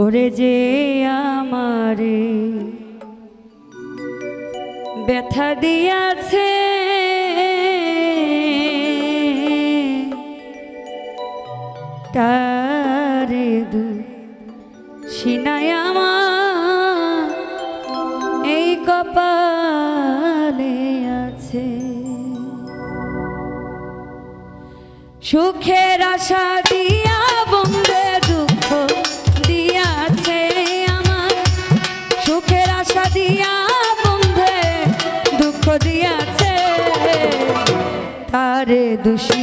ওরে যে আমারে ব্যথা দিয়াছে তারে দু এই কপালে আছে। সুখের আশা দিয়ে তারে দোষী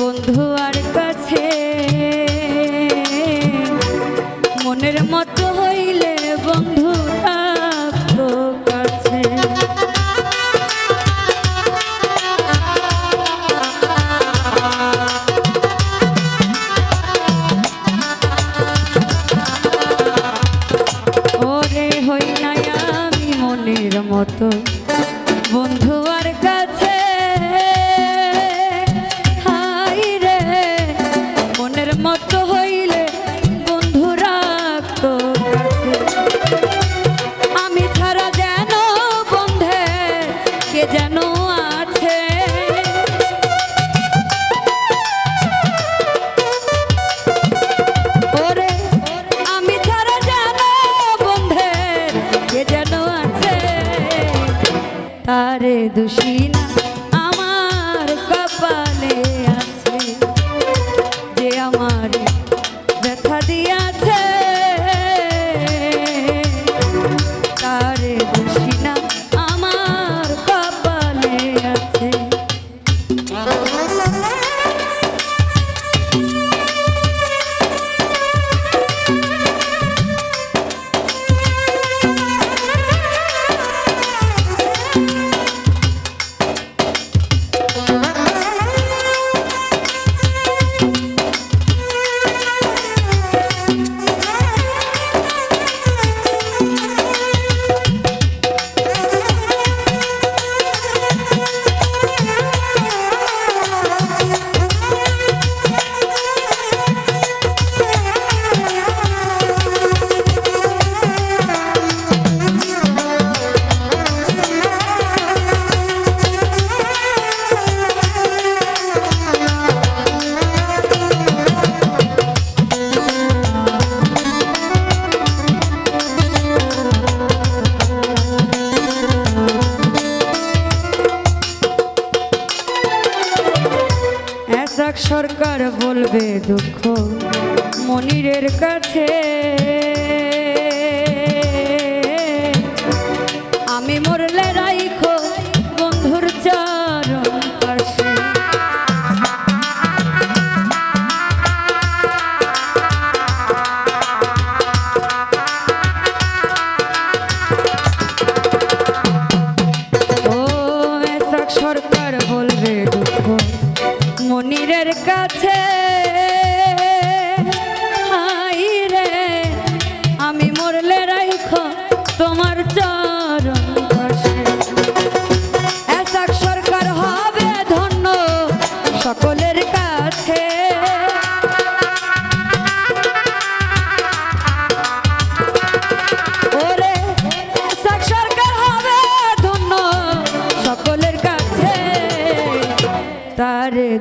বন্ধু আর কাছে। মনের মতো হয়ে তার দোষী আর বলবে দুঃখ মনিরের কাছে।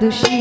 দোষী